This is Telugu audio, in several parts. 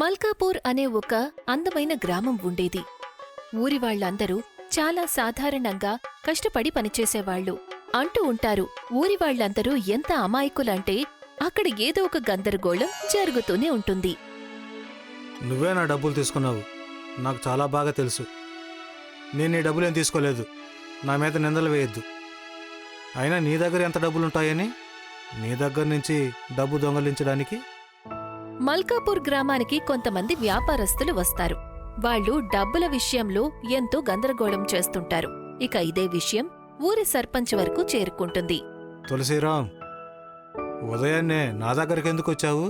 మల్కాపూర్ అనే ఒక అందమైన గ్రామం ఉండేది. ఊరివాళ్ళందరూ చాలా సాధారణంగా కష్టపడి పనిచేసేవాళ్ళు. అంటూ ఉంటారు ఊరి వాళ్ళందరూ ఎంత అమాయకులంటే అక్కడ ఏదో ఒక గందరగోళం జరుగుతూనే ఉంటుంది. నువ్వే నా డబ్బులు తీసుకున్నావు. నాకు చాలా బాగా తెలుసు. నేను నీ డబ్బులు తీసుకోలేదు. నా మీద నిందలు వేయొద్దు. అయినా నీ దగ్గర ఎంత డబ్బులుంటాయని? నీ దగ్గర నుంచి డబ్బు దొంగలించడానికి మల్కాపూర్ గ్రామానికి కొంతమంది వ్యాపారస్తులు వస్తారు. వాళ్ళు డబ్బుల విషయంలో ఎంతో గందరగోళం చేస్తుంటారు. ఇక ఇదే విషయం ఊరి సర్పంచ్ వరకు చేరుకుంటుంది. తులసిరామ్ ఉదయాన్నే నా దగ్గరికి ఎందుకు వచ్చావు?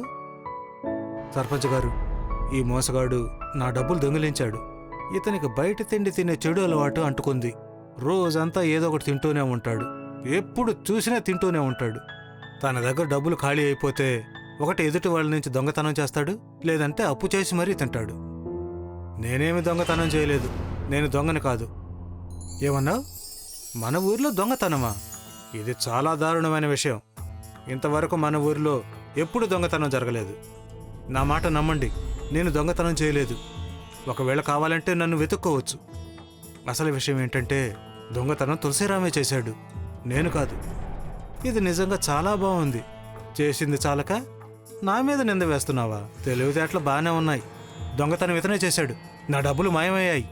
సర్పంచ్ గారు ఈ మోసగాడు నా డబ్బులు దొంగిలించాడు. ఇతనికి బయట తిండి తినే చెడు అలవాటు అంటుకుంది. రోజంతా ఏదో ఒకటి తింటూనే ఉంటాడు. ఎప్పుడు చూసినా తింటూనే ఉంటాడు. తన దగ్గర డబ్బులు ఖాళీ అయిపోతే ఒకటి ఎదుటి వాళ్ళ నుంచి దొంగతనం చేస్తాడు లేదంటే అప్పు చేసి మరీ తింటాడు. నేనేమి దొంగతనం చేయలేదు నేను దొంగని కాదు. ఏమన్నావు మన ఊర్లో దొంగతనమా? ఇది చాలా దారుణమైన విషయం. ఇంతవరకు మన ఊరిలో ఎప్పుడు దొంగతనం జరగలేదు. నా మాట నమ్మండి నేను దొంగతనం చేయలేదు. ఒకవేళ కావాలంటే నన్ను వెతుక్కోవచ్చు. అసలు విషయం ఏంటంటే దొంగతనం తులసిరామే చేశాడు. నేను కాదు. ఇది నిజంగా చాలా బాగుంది. చేసింది చాలక? నా మీద నింద వేస్తున్నావా? తెలివితేటలు బాగానే ఉన్నాయి. దొంగతనం ఇతనే చేశాడు. నా డబ్బులు మాయమయ్యాయి.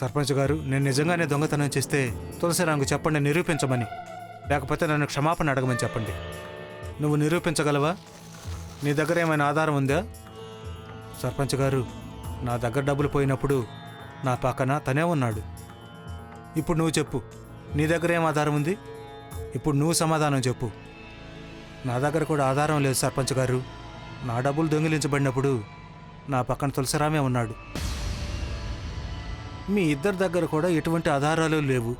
సర్పంచ్ గారు నేను నిజంగానే దొంగతనం చేస్తే తులసిరాంకు చెప్పండి నిరూపించమని. లేకపోతే నన్ను క్షమాపణ అడగమని చెప్పండి. నువ్వు నిరూపించగలవా? నీ దగ్గర ఏమైనా ఆధారం ఉందా? సర్పంచ్ గారు నా దగ్గర డబ్బులు పోయినప్పుడు నా పక్కన తనే ఉన్నాడు. ఇప్పుడు నువ్వు చెప్పు నీ దగ్గర ఏం ఆధారం ఉంది? ఇప్పుడు నువ్వు సమాధానం చెప్పు. నా దగ్గర కూడా ఆధారం లేదు సర్పంచ్ గారు. నా డబ్బులు దొంగిలించబడినప్పుడు నా పక్కన తులసిరామే ఉన్నాడు. మీ ఇద్దరి దగ్గర కూడా ఎటువంటి ఆధారాలు లేవు.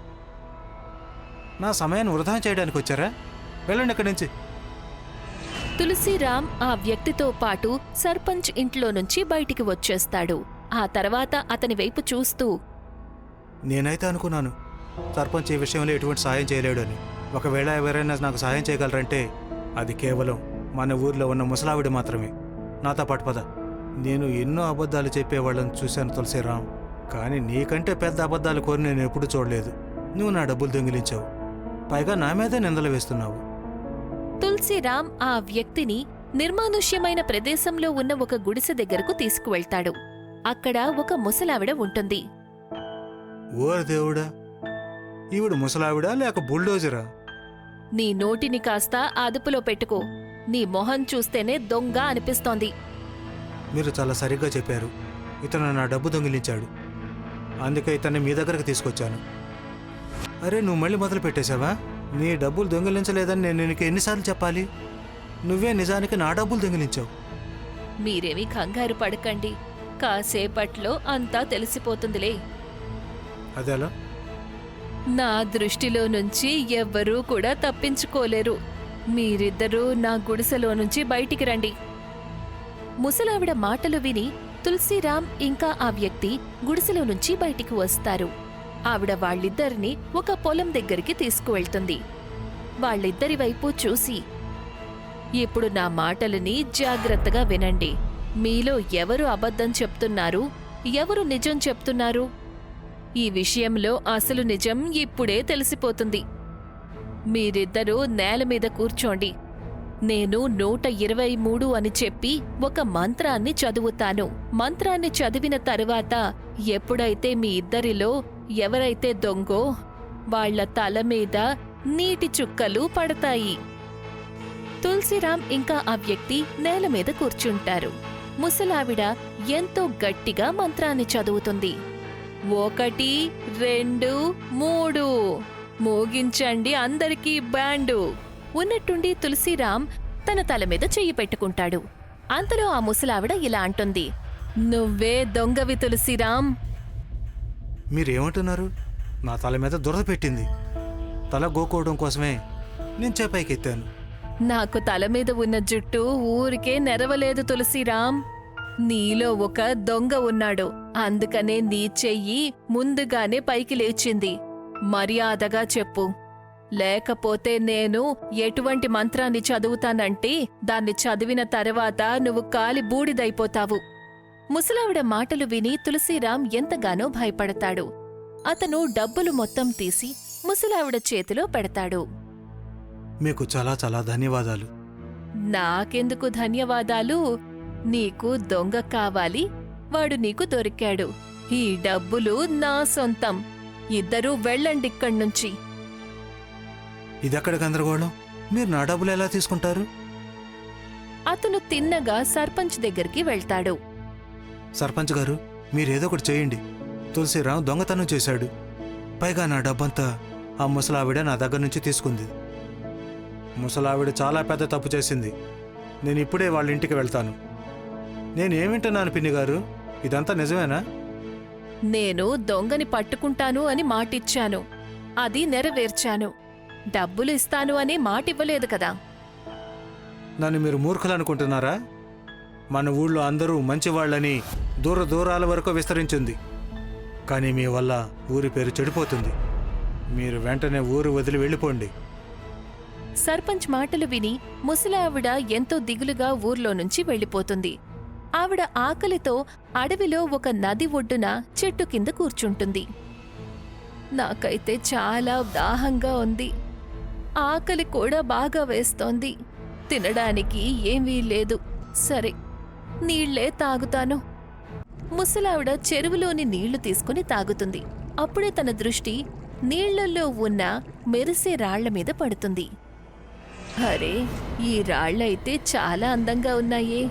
నా సమయాన్ని వృధా చేయడానికి వచ్చారా? వెళ్ళండి ఇక్కడి నుంచి. తులసిరామ్ ఆ వ్యక్తితో పాటు సర్పంచ్ ఇంట్లో నుంచి బయటికి వచ్చేస్తాడు. ఆ తర్వాత అతని వైపు చూస్తూ నేనైతే అనుకున్నాను సర్పంచ్ ఈ విషయంలో ఎటువంటి సాయం చేయలేడు అని ఒకవేళ ఎవరైనా నాకు సాయం చేయగలరంటే అది కేవలం మన ఊర్లో ఉన్న ముసలావిడ మాత్రమే. నాతో పాటు పద. నేను ఎన్నో అబద్ధాలు చెప్పేవాళ్ళని చూశాను తులసిరాం. కానీ నీకంటే పెద్ద అబద్ధాలు కోరి నేను ఎప్పుడు చూడలేదు. నువ్వు నా డబ్బులు దొంగిలించావు. పైగా నా మీదే నిందలు వేస్తున్నావు. తులసిరామ్ ఆ వ్యక్తిని నిర్మానుష్యమైన ప్రదేశంలో ఉన్న ఒక గుడిసె దగ్గరకు తీసుకువెళ్తాడు. అక్కడ ఒక ముసలావిడ ఉంటుంది. ఓర దేవుడా! ఈవిడ ముసలావిడా లేక బుల్డోజరా? నీ నోటిని కాస్త అదుపులో పెట్టుకో. నీ మొహం చూస్తేనే దొంగ అనిపిస్తోంది. మీరు చాలా సరిగ్గా చెప్పారు. ఇతను నా డబ్బు దొంగిలించాడు. అందుకే ఇతన్ని మీ దగ్గరకు తీసుకొచ్చాను. అరే నువ్వు మళ్ళీ మొదలు పెట్టేశావా? నీ డబ్బులు దొంగిలించలేదని నేను నీకు ఎన్నిసార్లు చెప్పాలి? నువ్వే నిజానికి నా డబ్బులు దొంగిలించావు. మీరేమీ కంగారు పడకండి. కాసేపట్లో అంతా తెలిసిపోతుందిలే. అదేలా? నా దృష్టిలో నుంచి ఎవ్వరూ కూడా తప్పించుకోలేరు. మీరిద్దరూ నా గుడిసెలో నుంచి బయటికి రండి. ముసలావిడ మాటలు విని తులసిరామ్ ఇంకా ఆ వ్యక్తి గుడిసెలో నుంచి బయటికి వస్తారు. ఆవిడ వాళ్ళిద్దరిని ఒక పొలం దగ్గరికి తీసుకువెళ్తుంది. వాళ్ళిద్దరి వైపు చూసి ఇప్పుడు నా మాటలని జాగ్రత్తగా వినండి. మీలో ఎవరు అబద్ధం చెప్తున్నారు? ఎవరు నిజం చెప్తున్నారు? ఈ విషయంలో అసలు నిజం ఇప్పుడే తెలిసిపోతుంది. మీరిద్దరూ నేల మీద కూర్చోండి. నేను నూట ఇరవై మూడు అని చెప్పి ఒక మంత్రాన్ని చదువుతాను. మంత్రాన్ని చదివిన తరువాత ఎప్పుడైతే మీ ఇద్దరిలో ఎవరైతే దొంగో వాళ్ళ తల మీద నీటి చుక్కలు పడతాయి. తులసిరామ్ ఇంకా ఆ వ్యక్తి నేల మీద కూర్చుంటారు. ముసలావిడ ఎంతో గట్టిగా మంత్రాన్ని చదువుతుంది. ఒకటి రెండు మూడు. మోగించండి అందరికీ బ్యాండు. ఉన్నట్టుండి తులసిరామ్ తన తల మీద చెయ్యి పెట్టుకుంటాడు. అంతలో ఆ ముసలావిడ ఇలా అంటుంది. నువ్వే దొంగవి తులసిరామ్ మీరేమంటున్నారు? నా తల మీద దురద పెట్టింది. తల గోకోవడం కోసమే నేను చేపైకి ఎత్తాను నాకు తల మీద ఉన్న జుట్టు ఊరికే నెరవలేదు తులసిరామ్ నీలో ఒక దొంగ ఉన్నాడు. అందుకనే నీ చెయ్యి ముందుగానే పైకి లేచింది. మర్యాదగా చెప్పు. లేకపోతే నేను ఎటువంటి మంత్రాన్ని చదువుతానంటే దాన్ని చదివిన తర్వాత నువ్వు కాలి బూడిదైపోతావు. ముసలావిడ మాటలు విని తులసిరాం ఎంతగానో భయపడతాడు. అతను డబ్బులు మొత్తం తీసి ముసలావిడ చేతిలో పెడతాడు. మీకు చాలా చాలా ధన్యవాదాలు. నాకెందుకు ధన్యవాదాలు? నీకు దొంగ కావాలి వాడు నీకు దొరికాడు. ఈ డబ్బులు నా సొంతం. ఇద్దరూ వెళ్ళండిక్కడ్నుంచి ఇదెక్కడ గందరగోళం? మీరు నా డబ్బులు ఎలా తీసుకుంటారు? అతను తిన్నగా సర్పంచ్ దగ్గరికి వెళ్తాడు. సర్పంచ్ గారు మీరేదో ఒకటి చేయండి. తులసిరాం దొంగతనం చేశాడు. పైగా నా డబ్బంతా ఆ ముసలావిడ నా దగ్గర నుంచి తీసుకుంది. ముసలావిడ చాలా పెద్ద తప్పు చేసింది. నేను ఇప్పుడే వాళ్ళ ఇంటికి వెళ్తాను. నేను ఏమింటున్నాను పిన్ని గారు? ఇదంతా నిజమేనా? నేను దొంగని పట్టుకుంటాను అని మాటిచ్చాను. అది నెరవేర్చాను. డబ్బులు ఇస్తాను అని మాటివ్వలేదు కదా. నన్ను మీరు మూర్ఖులు అనుకుంటున్నారా మన ఊళ్ళో అందరూ మంచివాళ్ళని దూర దూరాల వరకు విస్తరించింది. కానీ మీ వల్ల ఊరి పేరు చెడిపోతుంది. మీరు వెంటనే ఊరు వదిలి వెళ్ళిపోండి. సర్పంచ్ మాటలు విని ముసలావిడ ఎంతో దిగులుగా ఊర్లో నుంచి వెళ్ళిపోతుంది. ఆవిడ ఆకలితో అడవిలో ఒక నది ఒడ్డున చెట్టు కింద కూర్చుంటుంది. నాకైతే చాలా దాహంగా ఉంది. ఆకలి కూడా బాగా వేస్తోంది. తినడానికి ఏమీ లేదు. సరే నీళ్ళే తాగుతాను. ముసలావిడ చెరువులోని నీళ్ళు తీసుకుని తాగుతుంది. అప్పుడే తన దృష్టి నీళ్ళలో ఉన్న మెరిసే రాళ్ళ మీద పడుతుంది. అరే ఈ రాళ్ళైతే చాలా అందంగా ఉన్నాయే.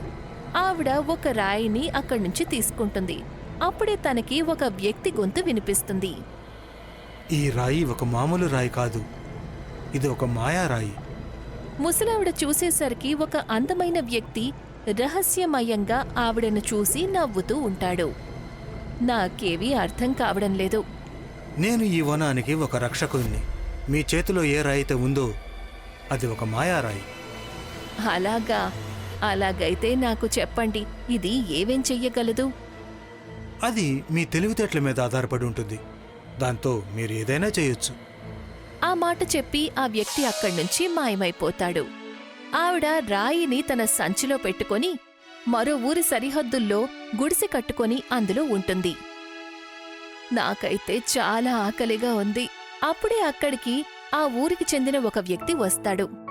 ఆవిడ ఒక రాయిని అక్కడి నుంచి తీసుకుంటుంది. అప్పుడే తనకి ఒక వ్యక్తి గొంతు వినిపిస్తుంది. ఈ రాయి ఒక మామూలు రాయి కాదు. ఇది ఒక మాయా రాయి. ముసలావిడ చూసేసరికి ఒక అందమైన వ్యక్తి రహస్యమయంగా ఆవిడను చూసి నవ్వుతూ ఉంటాడు. నాకేవీ అర్థం కావడం లేదు. నేను ఈ వనానికి ఒక రక్షకుణ్ణి. మీ చేతిలో ఏ రాయి అయితే ఉందో అది ఒక మాయా రాయి. అలాగా. అలాగైతే నాకు చెప్పండి ఇది ఏవేం చెయ్యగలదు? అది మీ తెలివితేటల మీద ఆధారపడి ఉంటుంది. దాంతో మీరు ఏదైనా చేయొచ్చు. ఆ మాట చెప్పి ఆ వ్యక్తి అక్కడి నుంచి మాయమైపోతాడు. ఆవిడ రాయిని తన సంచిలో పెట్టుకొని మరో ఊరి సరిహద్దుల్లో గుడిసె కట్టుకొని అందులో ఉంటుంది. నాకైతే చాలా ఆకలిగా ఉంది. అప్పుడే అక్కడికి ఆ ఊరికి చెందిన ఒక వ్యక్తి వస్తాడు.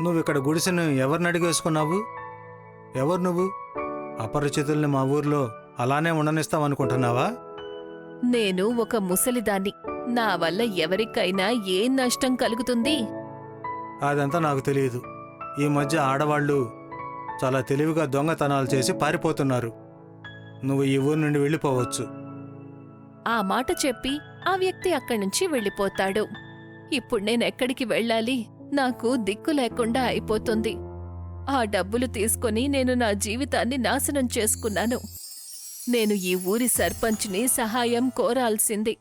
నువ్వు ఇక్కడ గుడిసెను ఎవరిని అడిగేసుకున్నావు? ఎవరు నువ్వు? అపరిచితుల్ని మా ఊర్లో అలానే ఉండనిస్తావనుకుంటున్నావా? నేను ఒక ముసలిదాన్ని. నా వల్ల ఎవరికైనా ఏం నష్టం కలుగుతుంది? అదంతా నాకు తెలియదు. ఈ మధ్య ఆడవాళ్ళు చాలా తెలివిగా దొంగతనాలు చేసి పారిపోతున్నారు. నువ్వు ఈ ఊరు నుండి వెళ్ళిపోవచ్చు. ఆ మాట చెప్పి ఆ వ్యక్తి అక్కడి నుంచి వెళ్ళిపోతాడు. ఇప్పుడు నేనెక్కడికి వెళ్ళాలి? నాకు దిక్కు లేకుండా అయిపోతుంది. ఆ డబ్బులు తీసుకొని నేను నా జీవితాన్ని నాశనం చేసుకున్నాను. నేను ఈ ఊరి సర్పంచ్ని సహాయం కోరాల్సింది.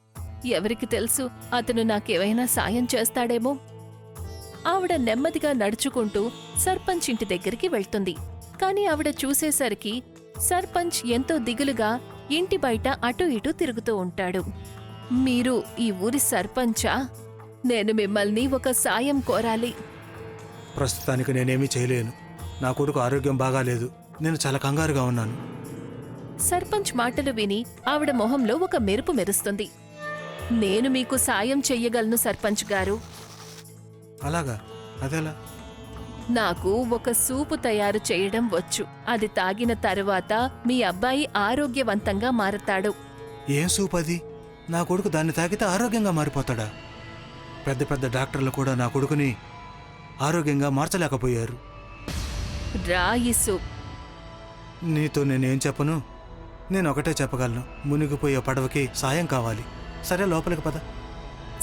ఎవరికి తెలుసు అతను నాకేవైనా సాయం చేస్తాడేమో? ఆవిడ నెమ్మదిగా నడుచుకుంటూ సర్పంచ్ ఇంటి దగ్గరికి వెళ్తుంది. కాని ఆవిడ చూసేసరికి సర్పంచ్ ఎంతో దిగులుగా ఇంటి బయట అటూ ఇటూ తిరుగుతూ ఉంటాడు. మీరు ఈ ఊరి సర్పంచా? నేను మిమ్మల్ని ఒక సాయం కోరాలి. ప్రస్తుతానికి నేనేమీ చేయలేను. నా కొడుకు ఆరోగ్యం బాగాలేదు. నేను చాలా కంగారుగా ఉన్నాను. సర్పంచ్ మాటలు విని ఆవిడ మొహంలో ఒక మెరుపు మెరుస్తుంది. నేను మీకు సాయం చెయ్యగలను సర్పంచ్ గారు. అలాగా? అదెలా? నాకు ఒక సూపు తయారు చేయడం వచ్చు. అది తాగిన తరువాత మీ అబ్బాయి ఆరోగ్యవంతంగా మారతాడు. ఏం సూప్ అది నా కొడుకు దాన్ని తాగితే ఆరోగ్యంగా మారిపోతాడా? పెద్ద పెద్ద డాక్టర్లు కూడా నా కొడుకుని ఆరోగ్యంగా మార్చలేకపోయారు. నీతో నేనేం చెప్పను? నేను ఒకటే చెప్పగలను. మునిగిపోయే పడవకి సాయం కావాలి. సరే లోపలికి పద.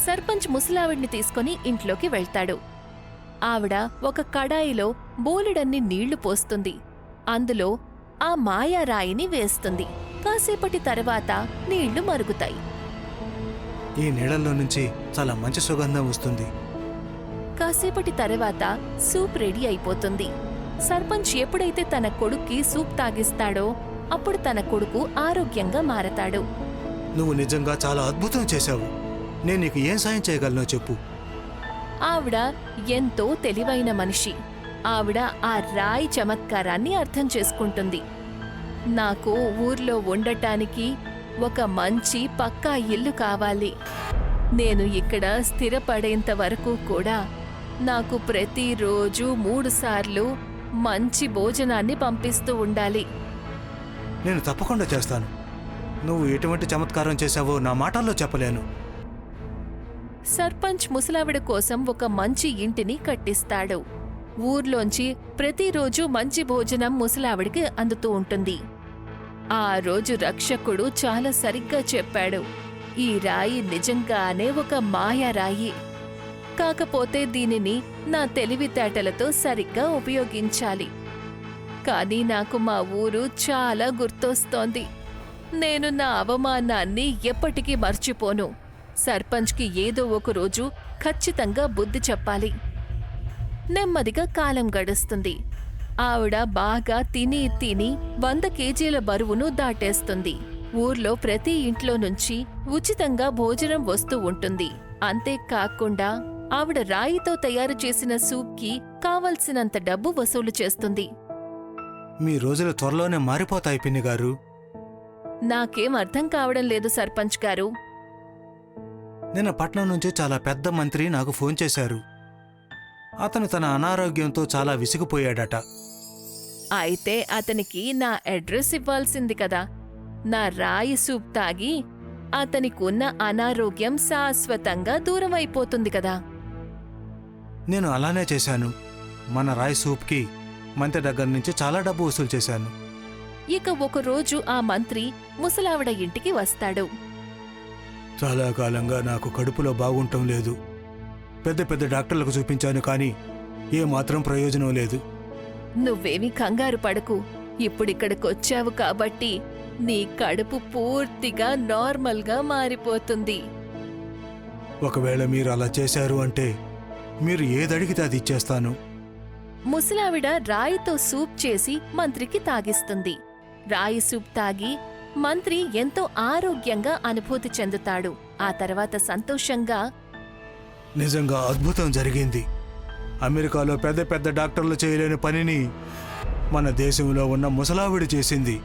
సర్పంచ్ ముసలావిడ్ని తీసుకొని ఇంట్లోకి వెళ్తాడు. ఆవిడ ఒక కడాయిలో బోలెడన్ని నీళ్ళు పోస్తుంది. అందులో ఆ మాయా రాయిని వేస్తుంది. కాసేపటి తర్వాత నీళ్ళు మరుగుతాయి. ఈ నీళ్ళల్లో నుంచి చాలా మంచి సుగంధం వస్తుంది. కాసేపటి తర్వాత సూప్ రెడీ అయిపోతుంది. సర్పంచ్ ఎప్పుడైతే తన కొడుక్కి సూప్ తాగిస్తాడో అప్పుడు తన కొడుకు ఆరోగ్యంగా మారతాడు. నువ్వు నిజంగా చాలా అద్భుతం చేశావు. నేను నీకు ఏం సాయం చేయగలనో చెప్పు. ఆవిడ ఎంతో తెలివైన మనిషి. ఆవిడ ఆ రాయి చమత్కారాన్ని అర్థం చేసుకుంటుంది. నాకు ఊర్లో ఉండటానికి ఒక మంచి పక్కా ఇల్లు కావాలి. నేను ఇక్కడ స్థిరపడేంత వరకు కూడా నాకు ప్రతిరోజు మూడుసార్లు మంచి భోజనాన్ని పంపిస్తూ ఉండాలి. నేను తప్పకుండా చేస్తాను. నువ్వు ఎటువంటి చమత్కారం చేశావో నా మాటల్లో చెప్పలేను. సర్పంచ్ ముసలావిడ కోసం ఒక మంచి ఇంటిని కట్టిస్తాడు. ఊర్లోంచి ప్రతిరోజు మంచి భోజనం ముసలావిడికి అందుతూ ఉంటుంది. ఆ రోజు రక్షకుడు చాలా సరిగ్గా చెప్పాడు. ఈ రాయి నిజంగానే ఒక మాయారాయి కాకపోతే దీనిని నా తెలివితేటలతో సరిగ్గా ఉపయోగించాలి. కానీ నాకు మా ఊరు చాలా గుర్తొస్తోంది. నేను నా అవమానాన్ని ఎప్పటికీ మర్చిపోను. సర్పంచ్కి ఏదో ఒక రోజు ఖచ్చితంగా బుద్ధి చెప్పాలి. నెమ్మదిగా కాలం గడుస్తుంది. ఆవిడ బాగా తిని తిని వంద కేజీల బరువును దాటేస్తుంది. ఊర్లో ప్రతి ఇంట్లో నుంచి ఉచితంగా భోజనం వస్తూ ఉంటుంది. అంతేకాకుండా ఆవిడ రాయితో తయారు చేసిన సూప్కి కావలసినంత డబ్బు వసూలు చేస్తుంది. మీ రోజులు త్వరలోనే మారిపోతాయి పిన్ని గారు. నాకేం అర్థం కావడం లేదు సర్పంచ్ గారు. నిన్న పట్నం నుంచి చాలా పెద్ద మంత్రి నాకు ఫోన్ చేశారు. అతను తన అనారోగ్యంతో చాలా విసిగిపోయాడట. అయితే అతనికి నా అడ్రస్ ఇవ్వాల్సింది కదా. నా రాయి సూప్ తాగి అతనికున్న అనారోగ్యం శాశ్వతంగా దూరం అయిపోతుంది కదా. నేను అలానే చేశాను. మన రాయ్ సూప్కి మంత్రి దగ్గర నుంచి చాలా డబ్బు వసూలు చేశాను. ఇక ఒకరోజు ఆ మంత్రి ముసలావిడ ఇంటికి వస్తాడు. చాలా కాలంగా నాకు కడుపులో బాగుంటం లేదు. పెద్ద పెద్ద డాక్టర్లకు చూపించాను కానీ ఏ మాత్రం ప్రయోజనం లేదు. నువ్వేమీ కంగారు పడకు. ఇప్పుడిక్కడికొచ్చావు కాబట్టి నీ కడుపు పూర్తిగా నార్మల్గా మారిపోతుంది. ఒకవేళ మీరు అలా చేశారు అంటే మీరు ఏదడిగితే అది ఇచ్చేస్తాను. ముసలావిడ రాయితో సూప్ చేసి మంత్రికి తాగిస్తుంది. రాయి సూప్ తాగి మంత్రి ఎంతో ఆరోగ్యంగా అనుభూతి చెందుతాడు. ఆ తర్వాత సంతోషంగా నిజంగా అద్భుతం జరిగింది. అమెరికాలో పెద్ద పెద్ద డాక్టర్లు చేయలేని పనిని మన దేశంలో ఉన్న ముసలావిడి చేసింది.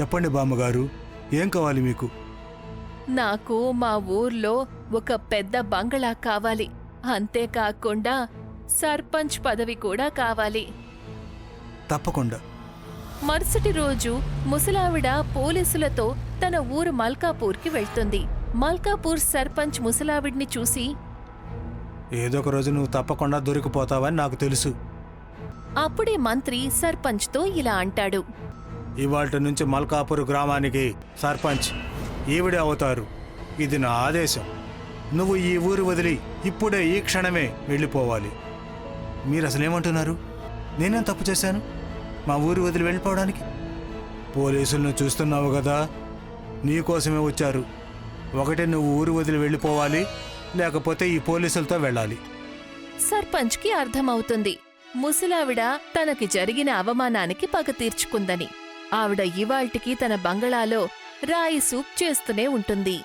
చెప్పండి బామ్మగారు ఏం కావాలి మీకు? నాకు మా ఊర్లో ఒక పెద్ద బంగళా కావాలి. అంతేకాకుండా సర్పంచ్ పదవి కూడా కావాలి. తప్పకుండా. మరుసటి రోజు ముసలావిడ పోలీసులతో తన ఊరు మల్కాపూర్కి వెళ్తుంది. మల్కాపూర్ సర్పంచ్ ముసలావిడ్ని చూసి ఏదో ఒక రోజు నువ్వు తప్పకుండా దొరికిపోతావని నాకు తెలుసు. అప్పుడే మంత్రి సర్పంచ్తో ఇలా అంటాడు. ఇవాళ నుంచి మల్కాపూర్ గ్రామానికి సర్పంచ్ ఈవిడే అవుతారు. ఇది నా ఆదేశం. నువ్వు ఈ ఊరు వదిలి ఇప్పుడే ఈ క్షణమే వెళ్ళిపోవాలి. మీరు అసలేమంటున్నారు? నేనేం తప్పు చేశాను? మా ఊరు వదిలి వెళ్ళిపోవడానికి? పోలీసులను చూస్తున్నావు కదా. నీకోసమే వచ్చారు. ఒకటే నువ్వు ఊరు వదిలి వెళ్ళిపోవాలి. లేకపోతే ఈ పోలీసులతో వెళ్ళాలి. సర్పంచ్కి అర్థమవుతుంది. ముసలావిడ తనకి జరిగిన అవమానానికి పగ తీర్చుకుందని. ఆవిడ ఇవాల్టికి తన బంగళాలో రాయి సూప్ చేస్తూనే ఉంటుంది.